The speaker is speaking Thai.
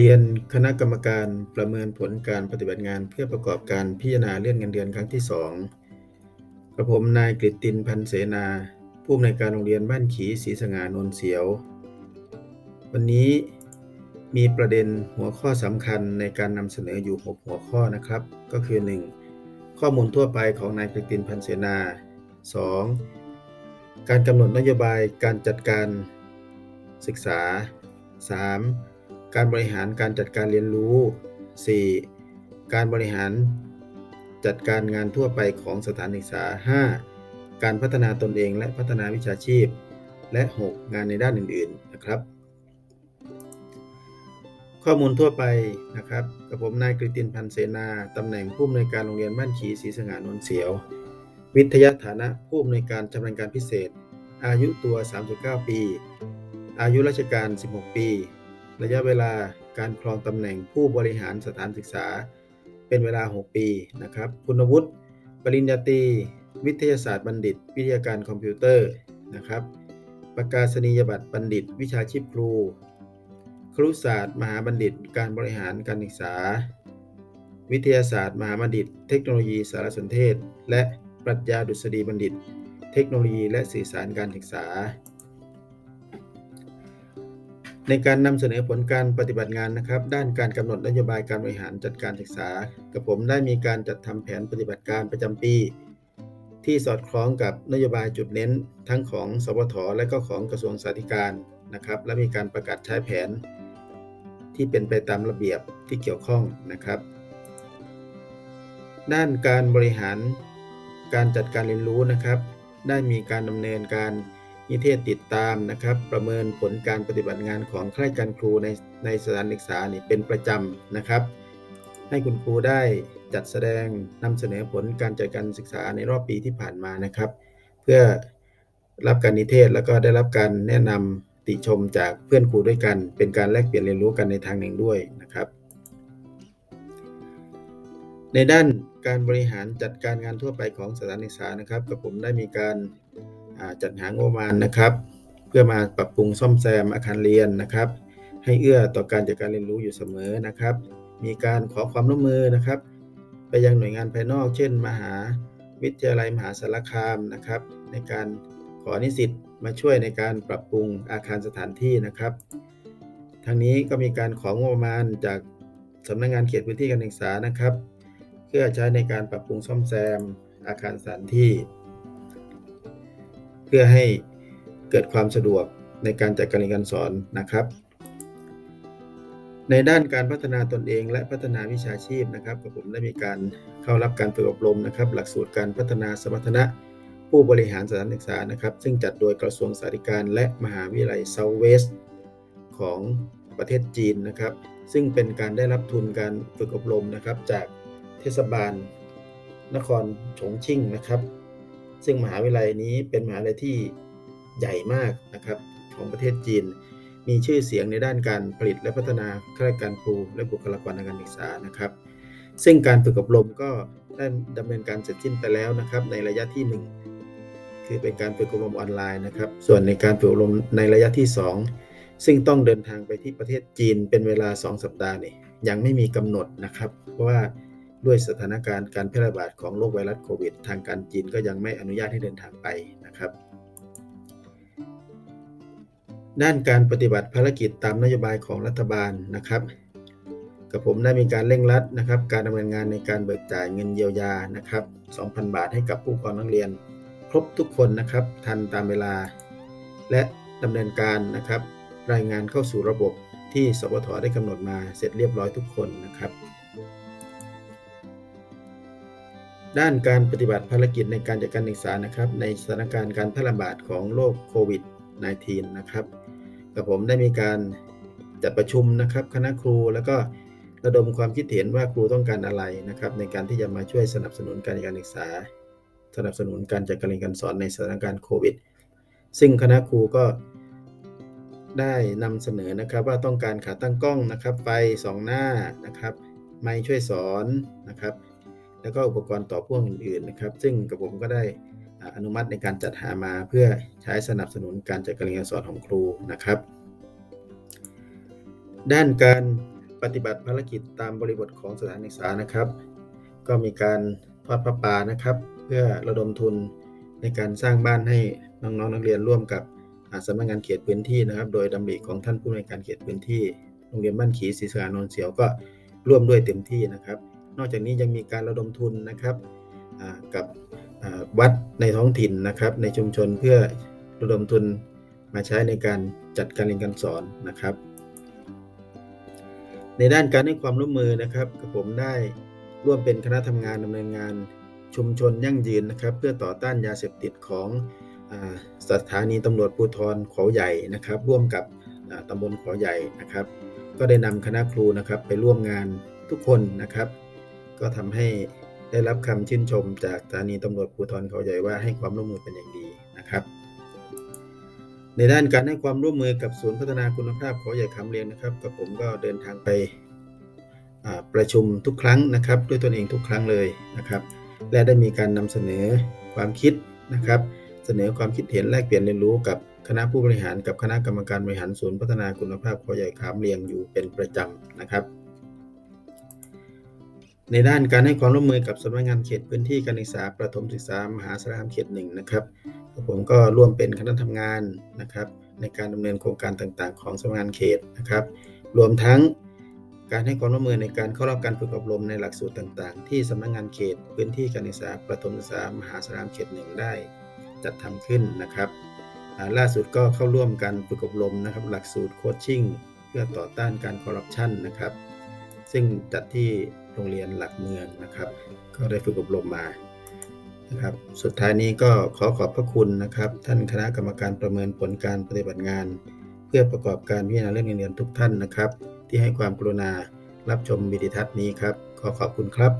เรียนคณะกรรมการประเมินผลการปฏิบัติงาน เพื่อประกอบการพิจารณาเลื่อนเงินเดือนครั้งที่ 2 กระผมนายกฤตินพันเสนา ผู้อำนวยการโรงเรียนบ้านขีศรีสง่านนเสียว วันนี้มีประเด็นหัวข้อสำคัญในการนำเสนออยู่ 6 หัวข้อนะครับ ก็คือ 1. ข้อมูลทั่วไปของนายกฤตินพันเสนา 2. การกำหนดนโยบายการจัดการศึกษา 3. การบริหารการจัดการเรียนรู้ 4. การบริหารจัดการงานทั่วไปของสถานศึกษา 5. การพัฒนาตนเองและพัฒนาวิชาชีพ และ 6. งานในด้านอื่น ๆ นะครับ ข้อมูลทั่วไปนะครับกับผมนายกฤตินพันเสนาตำแหน่งผู้อำนวยการโรงเรียนบ้านขีศรีสง่านนท์เสียว วิทยาฐานะผู้อำนวยการชำนาญการพิเศษ อายุตัว 39 ปี อายุราชการ 16 ปี ระยะเวลาการครองตำแหน่งผู้บริหารสถานศึกษา เป็นเวลา 6 ปีนะครับ คุณวุฒิปริญญาตรีวิทยาศาสตร์บัณฑิต วิทยาการคอมพิวเตอร์นะครับ ประกาศนียบัตรบัณฑิต วิชาชีพครู ครุศาสตร์ มหาบัณฑิต การบริหารการศึกษา วิทยาศาสตร์ มหาบัณฑิต เทคโนโลยีสารสนเทศ และปรัชญาดุษฎีบัณฑิต เทคโนโลยีและสื่อสารการศึกษา ในการนำเสนอผลการปฏิบัติงานนะครับ ด้านการกำหนดนโยบายการบริหารจัดการศึกษา กับผมได้มีการจัดทำแผนปฏิบัติการประจำปี ที่สอดคล้องกับนโยบายจุดเน้น ทั้งของสวทและก็ของกระทรวงสาธารณสุขนะครับ และมีการประกาศใช้แผน ที่เป็นไปตามระเบียบที่เกี่ยวข้องนะครับ ด้านการบริหารการจัดการเรียนรู้นะครับ ได้มีการดำเนินการ นิเทศติดตามนะครับ ประเมินผลการปฏิบัติงานของข้าราชการครูในในสถานศึกษานี่เป็นประจำนะครับ ให้คุณครูได้จัดแสดงนำเสนอผลการจัดการศึกษาในรอบปีที่ผ่านมานะครับ เพื่อรับการนิเทศแล้วก็ได้รับการแนะนำติชมจากเพื่อนครูด้วยกัน เป็นการแลกเปลี่ยนเรียนรู้กันในทางหนึ่งด้วยนะครับ ในด้านการบริหารจัดการงานทั่วไปของสถานศึกษานะครับกับผมได้มีการ จัดหางบประมาณนะครับ เพื่อมาปรับปรุงซ่อมแซมอาคารเรียนนะครับ ให้เอื้อต่อการจัดการเรียนรู้อยู่เสมอนะครับ มีการขอความร่วมมือนะครับ ไปยังหน่วยงานภายนอก เช่น มหาวิทยาลัยมหาสารคามนะครับ ในการขอนิสิตมาช่วยในการปรับปรุงอาคารสถานที่นะครับทางนี้ก็มีการของบประมาณจากสำนักงงานเขตพื้นที่การศึกษานะครับ เพื่อใช้ในการปรับปรุงซ่อมแซมอาคารสถานที่ เพื่อให้เกิดความสะดวกในการจัดการเรียนการสอนนะครับ ในด้านการพัฒนาตนเองและพัฒนาวิชาชีพนะครับผมได้มีการเข้ารับการฝึกอบรมนะครับ หลักสูตรการพัฒนาสมรรถนะผู้บริหารสถานศึกษานะครับ ซึ่งจัดโดยกระทรวงสาธารณสุขและมหาวิทยาลัยเซาเวสของประเทศจีนนะครับ ซึ่งเป็นการได้รับทุนการฝึกอบรมนะครับ จากเทศบาลนครฉงชิ่งนะครับ ซึ่งมหาวิทยาลัยนี้เป็นมหาวิทยาลัยที่ใหญ่มากนะครับของประเทศจีน มีชื่อเสียงในด้านการผลิตและพัฒนาข้าราชการครูและบุคลากรทางการศึกษานะครับ ซึ่งการฝึกอบรมก็ได้ดำเนินการเสร็จสิ้นไปแล้วนะครับ ในระยะที่ 1 คือเป็นการฝึกอบรมออนไลน์นะครับ ส่วนในการฝึกอบรมในระยะที่ 2 ซึ่งต้องเดินทางไปที่ประเทศจีนเป็นเวลา 2 สัปดาห์นี่ยังไม่มีกำหนดนะครับ เพราะว่า ด้วยสถานการณ์การแพร่ระบาดของโรคไวรัสโควิด ทางการจีนก็ยังไม่อนุญาตให้เดินทางไปนะครับ ด้านการปฏิบัติภารกิจตามนโยบายของรัฐบาลนะครับกับผมได้มีการเร่งรัดนะครับ การดำเนินงานในการเบิกจ่ายเงินเยียวยานะครับ 2,000 บาทให้กับผู้ปกครองนักเรียน ครบทุกคนนะครับ ทันตามเวลา และดำเนินการนะครับ รายงานเข้าสู่ระบบที่สวทได้กำหนดมาเสร็จเรียบร้อยทุกคนนะครับ ด้านการปฏิบัติภารกิจในการจัดการศึกษานะครับ ในสถานการณ์การแพร่ระบาดของโรคโควิด -19 นะครับกับผมได้มีการจัดประชุมนะครับ คณะครูแล้วก็ระดมความคิดเห็นว่าครูต้องการอะไรนะครับ ในการที่จะมาช่วยสนับสนุนการเรียนการศึกษา สนับสนุนการจัดการเรียนการสอนในสถานการณ์โควิด ซึ่งคณะครูก็ได้นำเสนอนะครับ ว่าต้องการขาตั้งกล้องนะครับไฟสองหน้านะครับ ไม้ช่วยสอนนะครับ แล้วก็อุปกรณ์ต่อพ่วงอื่นๆนะครับ ซึ่งกับผมก็ได้อนุมัติในการจัดหามาเพื่อใช้สนับสนุนการจัดการเรียนการสอนของครูนะครับ ด้านการปฏิบัติภารกิจตามบริบทของสถานศึกษานะครับ ก็มีการทอดพระปานะครับ เพื่อระดมทุนในการสร้างบ้านให้น้องๆนักเรียนร่วมกับสำนักงานเขตพื้นที่นะครับ โดยดำริของท่านผู้ในวยการเขตพื้นที่โรงเรียนบ้านขีศรีสานนท์เสียวก็ร่วมด้วยเต็มที่นะครับ นอกจากนี้ยังมีการระดมทุนนะครับกับวัดในท้องถิ่นนะครับ ในชุมชนเพื่อระดมทุนมาใช้ในการจัดการเรียนการสอนนะครับ ในด้านการให้ความร่วมมือนะครับกับผมได้ร่วมเป็นคณะทำงานดำเนินงานชุมชนยั่งยืนนะครับ เพื่อต่อต้านยาเสพติดของอสถานีตำรวจภูธรขาใหญ่นะครับ ร่วมกับอ่าตำบลขาใหญ่นะครับ ก็ได้นำคณะครูนะครับไปร่วมงานทุกคนนะครับ ก็ทำให้ได้รับคำชื่นชมจากสถานีตำรวจภูธรเขาใหญ่ว่าให้ความร่วมมือเป็นอย่างดีนะครับ ในด้านการให้ความร่วมมือกับศูนย์พัฒนาคุณภาพเขาใหญ่คำเรียงนะครับกับผมก็เดินทางไปประชุมทุกครั้งนะครับ ด้วยตนเองทุกครั้งเลยนะครับ และได้มีการนำเสนอความคิดนะครับ เสนอความคิดเห็นแลกเปลี่ยนเรียนรู้กับคณะผู้บริหารกับคณะกรรมการบริหารศูนย์พัฒนาคุณภาพขาใหญ่ขามเรียงอยู่เป็นประจำนะครับ ในด้านการให้ความร่วมมือกับสำนักงานเขตพื้นที่การศึกษาประถมศึกษามหาสารคามเขตหนึ่งนะครับผมก็ร่วมเป็นคณะทำงานนะครับในการดำเนินโครงการต่างๆ ของสำนักงานเขตนะครับ รวมทั้งการให้ความร่วมมือในการเข้ารับการฝึกอบรมในหลักสูตรต่างๆ ที่สำนักงานเขตพื้นที่การศึกษาประถมศึกษามหาสารคามเขตหนึ่งได้จัดทำขึ้นนะครับล่าสุดก็เข้าร่วมการฝึกอบรมนะครับหลักสูตรโคชชิ่งเพื่อต่อต้านการคอร์รัปชันนะครับ ซึ่งจัดที่ โรงเรียนหลักเมืองนะครับ ก็ได้ฝึกอบรมมานะครับ สุดท้ายนี้ก็ขอขอบพระคุณนะครับ ท่านคณะกรรมการประเมินผลการปฏิบัติงาน เพื่อประกอบการพิจารณาเรื่องเงินเดือนทุกท่านนะครับ ที่ให้ความกรุณารับชมวิดีทัศน์นี้ครับ ขอขอบคุณครับ